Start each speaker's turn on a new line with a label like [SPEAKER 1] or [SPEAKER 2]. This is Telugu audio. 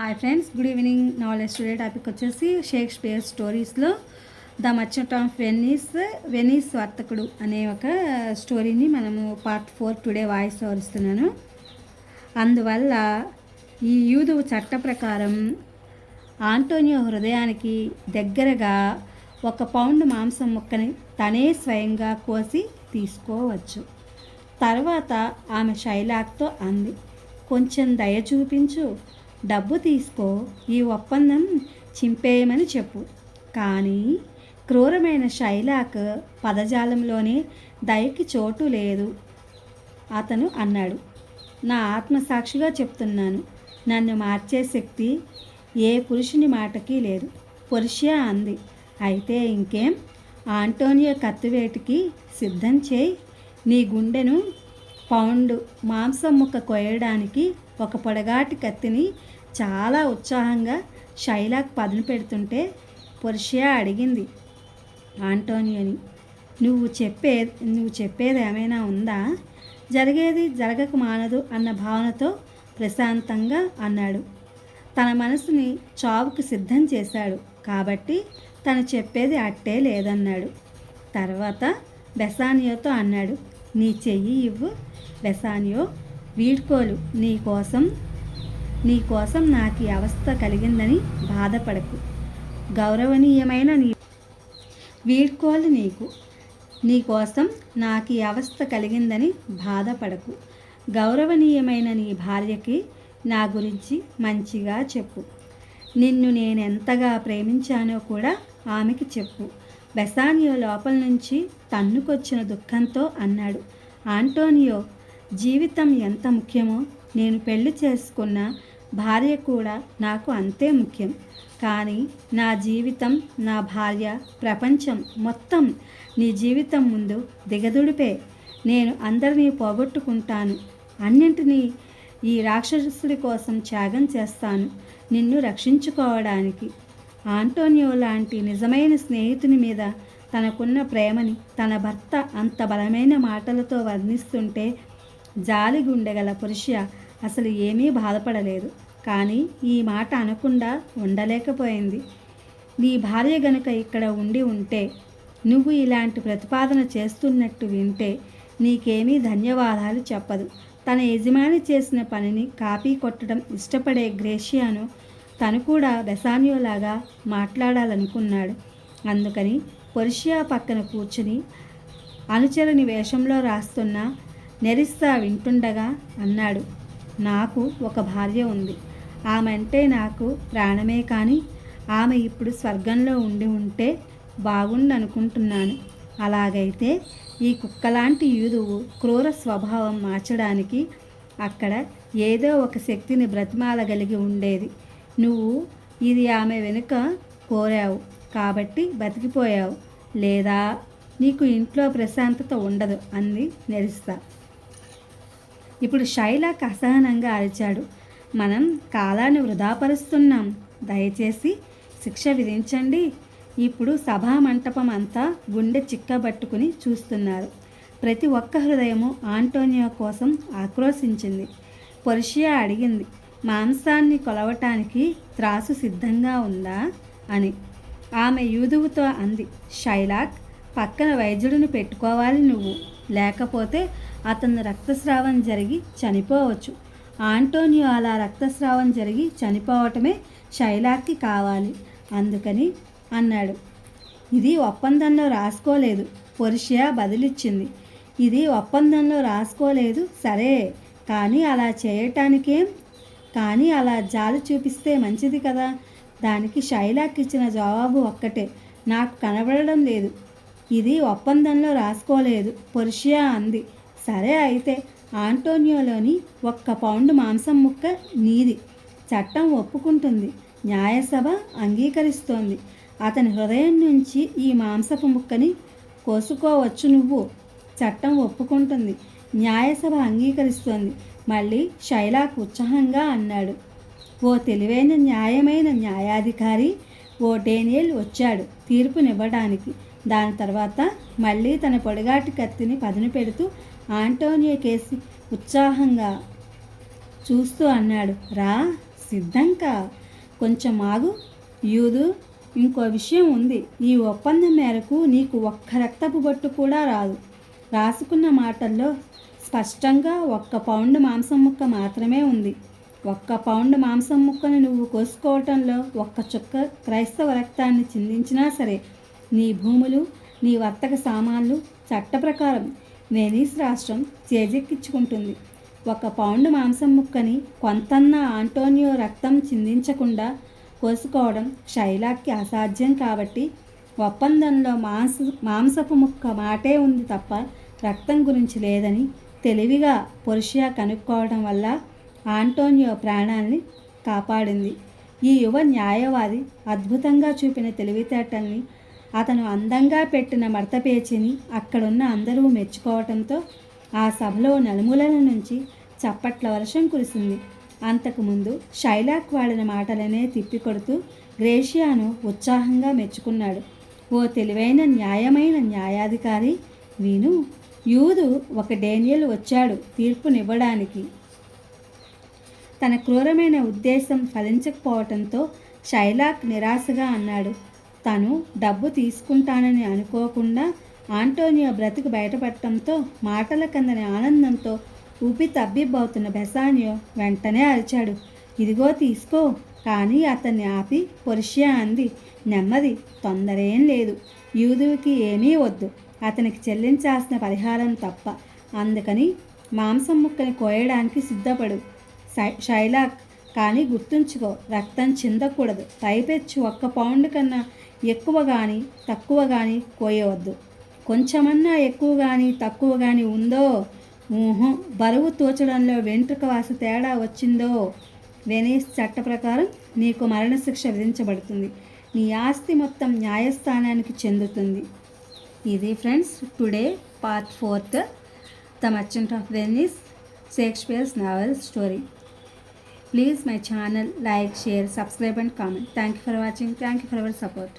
[SPEAKER 1] Hi friends good evening. Knowledge today topic వచ్చేసి Shakespeare స్టోరీస్లో the merchant of Venice Venice వర్తకుడు అనే ఒక స్టోరీని మనము పార్ట్ ఫోర్ టుడే వాయిస్ ఓవరిస్తున్నాను అందువల్ల ఈ యూదు చట్ట ప్రకారం ఆంటోనియో హృదయానికి దగ్గరగా ఒక పౌండ్ మాంసం ముక్కని తనే స్వయంగా కోసి తీసుకోవచ్చు. తర్వాత ఆమె శైలాక్తో అంది కొంచెం దయ చూపించు. డబ్బు తీసుకో ఈ ఒప్పందం చింపేయమని చెప్పు. కానీ క్రూరమైన శైలాక్ పదజాలంలోనే దయకి చోటు లేదు అతను అన్నాడు. నా ఆత్మసాక్షిగా చెప్తున్నాను. నన్ను మార్చే శక్తి ఏ పురుషుని మాటకి లేదు. పురుషే అంది. అయితే ఇంకేం? ఆంటోనియో కత్తివేటికి సిద్ధం చేయి. నీ గుండెను పౌండ్ మాంసం ముక్క కోయడానికి ఒక పొడగాటి కత్తిని చాలా ఉత్సాహంగా శైలాక్ పదును పెడుతుంటే పొర్షియా అడిగింది ఆంటోనియోని నువ్వు చెప్పే నువ్వు చెప్పేది ఏమైనా ఉందా? జరిగేది జరగక మానదు అన్న భావనతో ప్రశాంతంగా అన్నాడు. తన మనసుని చావుకు సిద్ధం చేశాడు కాబట్టి తను చెప్పేది అట్టే లేదన్నాడు. తర్వాత బెసానియోతో అన్నాడు నీ చెయ్యి ఇవ్వు. బెసానియో వీడ్కోలు నీ కోసం నీ కోసం నాకు ఈ అవస్థ కలిగిందని బాధపడకు. గౌరవనీయమైన నీ వీడ్కోలు నీకు. నీ కోసం నాకు ఈ అవస్థ కలిగిందని బాధపడకు. గౌరవనీయమైన నీ భార్యకి నా గురించి మంచిగా చెప్పు. నిన్ను నేను ఎంతగా ప్రేమించానో కూడా ఆమెకి చెప్పు. బెసానియో లోపల నుంచి తన్నుకొచ్చిన దుఃఖంతో అన్నాడు. ఆంటోనియో జీవితం ఎంత ముఖ్యమో నేను పెళ్ళి చేసుకున్న భార్య కూడా నాకు అంతే ముఖ్యం. కానీ నా జీవితం నా భార్య ప్రపంచం మొత్తం నీ జీవితం ముందు దిగదుడిపే. నేను అందరినీ పోగొట్టుకుంటాను. అన్నింటినీ ఈ రాక్షసుడి కోసం త్యాగం చేస్తాను. నిన్ను రక్షించుకోవడానికి ఆంటోనియో లాంటి నిజమైన స్నేహితుని మీద తనకున్న ప్రేమని తన భర్త అంత బలమైన మాటలతో వర్ణిస్తుంటే జాలి గుండెగల పురుష అసలు ఏమీ బాధపడలేదు. కానీ ఈ మాట అనకుండా ఉండలేకపోయింది. నీ భార్య గనుక ఇక్కడ ఉండి ఉంటే నువ్వు ఇలాంటి ప్రతిపాదన చేస్తున్నట్టు వింటే నీకేమీ ధన్యవాదాలు చెప్పదు. తన యజమాని చేసిన పనిని కాపీ కొట్టడం ఇష్టపడే గ్రేషియాను తను కూడా బెసానియోలాగా మాట్లాడాలనుకున్నాడు. అందుకని పొరిషియా పక్కన కూర్చుని అనుచరుని వేషంలో రాస్తున్న నెరిస్తా వింటుండగా అన్నాడు నాకు ఒక భార్య ఉంది. ఆమె అంటే నాకు ప్రాణమే కానీ ఆమె ఇప్పుడు స్వర్గంలో ఉండి ఉంటే బాగుండనుకుంటున్నాను. అలాగైతే ఈ కుక్కలాంటి యూదువు క్రూర స్వభావం మార్చడానికి అక్కడ ఏదో ఒక శక్తిని బ్రతిమాలగలిగి ఉండేది. నువ్వు ఇది ఆమె వెనుక కోరావు కాబట్టి బతికిపోయావు లేదా నీకు ఇంట్లో ప్రశాంతత ఉండదు అంది నెరిస్తా. ఇప్పుడు శైలాక్ అసహనంగా అరిచాడు. మనం కాలాన్ని వృధాపరుస్తున్నాం. దయచేసి శిక్ష విధించండి. ఇప్పుడు సభా మంటపం అంతా గుండె చిక్కబట్టుకుని చూస్తున్నారు. ప్రతి ఒక్క హృదయము ఆంటోనియో కోసం ఆక్రోశించింది. పొరిషియా అడిగింది. మాంసాన్ని కొలవటానికి త్రాసు సిద్ధంగా ఉందా? అని ఆమె యూదువుతో అంది. షైలాక్ పక్కన వైద్యుడిని పెట్టుకోవాలి నువ్వు. లేకపోతే అతను రక్తస్రావం జరిగి చనిపోవచ్చు. ఆంటోనియో అలా రక్తస్రావం జరిగి చనిపోవటమే శైలాక్కి కావాలి. అందుకని అన్నాడు. ఇది ఒప్పందంలో రాసుకోలేదు. పొరిషియా బదిలిచ్చింది. ఇది ఒప్పందంలో రాసుకోలేదు. సరే. కానీ అలా చేయటానికేం? కానీ అలా జాలి చూపిస్తే మంచిది కదా? దానికి శైలాక్ ఇచ్చిన జవాబు ఒక్కటే. నాకు కనబడడం లేదు. ఇది ఒప్పందంలో రాసుకోలేదు. పొర్షియా అంది. సరే అయితే ఆంటోనియోలోని ఒక్క పౌండ్ మాంసం ముక్క నీది. చట్టం ఒప్పుకుంటుంది. న్యాయసభ అంగీకరిస్తోంది. అతని హృదయం నుంచి ఈ మాంసపు ముక్కని కోసుకోవచ్చు నువ్వు. చట్టం ఒప్పుకుంటుంది. న్యాయసభ అంగీకరిస్తోంది. మళ్ళీ శైలాక్ ఉత్సాహంగా అన్నాడు. ఓ తెలివైన న్యాయమైన న్యాయాధికారి ఓ డేనియల్ వచ్చాడు తీర్పునివ్వడానికి దాని తర్వాత మళ్ళీ తన పొడిగాటి కత్తిని పదును పెడుతూ ఆంటోనియో కేసి ఉత్సాహంగా చూస్తూ అన్నాడు. రా సిద్ధంకా కొంచెం ఆగు. యూదు ఇంకో విషయం ఉంది. ఈ ఒప్పందం మేరకు నీకు ఒక్క రక్తపు బొట్టు కూడా రాదు. రాసుకున్న మాటల్లో స్పష్టంగా ఒక్క పౌండ్ మాంసం ముక్క మాత్రమే ఉంది. ఒక్క పౌండ్ మాంసం ముక్కను నువ్వు కోసుకోవటంలో ఒక్క చుక్క క్రైస్తవ రక్తాన్ని చిందించినా సరే నీ భూములు నీ వర్తక సామాన్లు చట్ట ప్రకారం వెనీస్ రాష్ట్రం చేజెక్కించుకుంటుంది. ఒక పౌండ్ మాంసం ముక్కని కొంతన్న ఆంటోనియో రక్తం చిందించకుండా కోసుకోవడం శైలాక్కి అసాధ్యం కాబట్టి ఒప్పందంలో మాంస మాంసపు ముక్క మాటే ఉంది తప్ప రక్తం గురించి లేదని తెలివిగా పొరుషియా కనుక్కోవడం వల్ల ఆంటోనియో ప్రాణాన్ని కాపాడింది. ఈ యువ న్యాయవాది అద్భుతంగా చూపిన తెలివితేటల్ని అతను అందంగా పెట్టిన మడతపేచిని అక్కడున్న అందరూ మెచ్చుకోవటంతో ఆ సభలో నలుమూలల నుంచి చప్పట్ల వర్షం కురిసింది. అంతకుముందు షైలాక్ వాడిన మాటలనే తిప్పికొడుతూ గ్రేషియాను ఉత్సాహంగా మెచ్చుకున్నాడు. ఓ తెలివైన న్యాయమైన న్యాయాధికారి వీను యూదు ఒక డేనియల్ వచ్చాడు తీర్పునివ్వడానికి. తన క్రూరమైన ఉద్దేశం ఫలించకపోవటంతో షైలాక్ నిరాశగా అన్నాడు. తను డబ్బు తీసుకుంటానని అనుకోకుండా ఆంటోనియో బ్రతుకు బయటపడటంతో మాటల కందని ఆనందంతో ఊపి తబ్బిబ్బవుతున్న బెసానియో వెంటనే అరిచాడు. ఇదిగో తీసుకో కానీ అతన్ని ఆపి పొరిషియా అంది. నెమ్మది తొందరేం లేదు. యూదువుకి ఏమీ వద్దు. అతనికి చెల్లించాల్సిన పరిహారం తప్ప అందుకని మాంసం ముక్కని కోయడానికి సిద్ధపడు. షైలాక్ కానీ గుర్తుంచుకో రక్తం చిందకూడదు. పైపెచ్చు ఒక్క పౌండ్ కన్నా ఎక్కువ కానీ తక్కువ కానీ కోయవద్దు. కొంచెమన్నా ఎక్కువ కానీ తక్కువ కానీ ఉందో ఊహం బరువు తోచడంలో వెంట్రుక వాస తేడా వచ్చిందో వెనీస్ చట్ట ప్రకారం నీకు మరణశిక్ష విధించబడుతుంది. నీ ఆస్తి మొత్తం న్యాయస్థానానికి చెందుతుంది. ఇది friends today part fourth. The merchant of Venice Shakespeare's novel story. Please my channel like share subscribe and comment. Thank you for watching. Thank you for our support.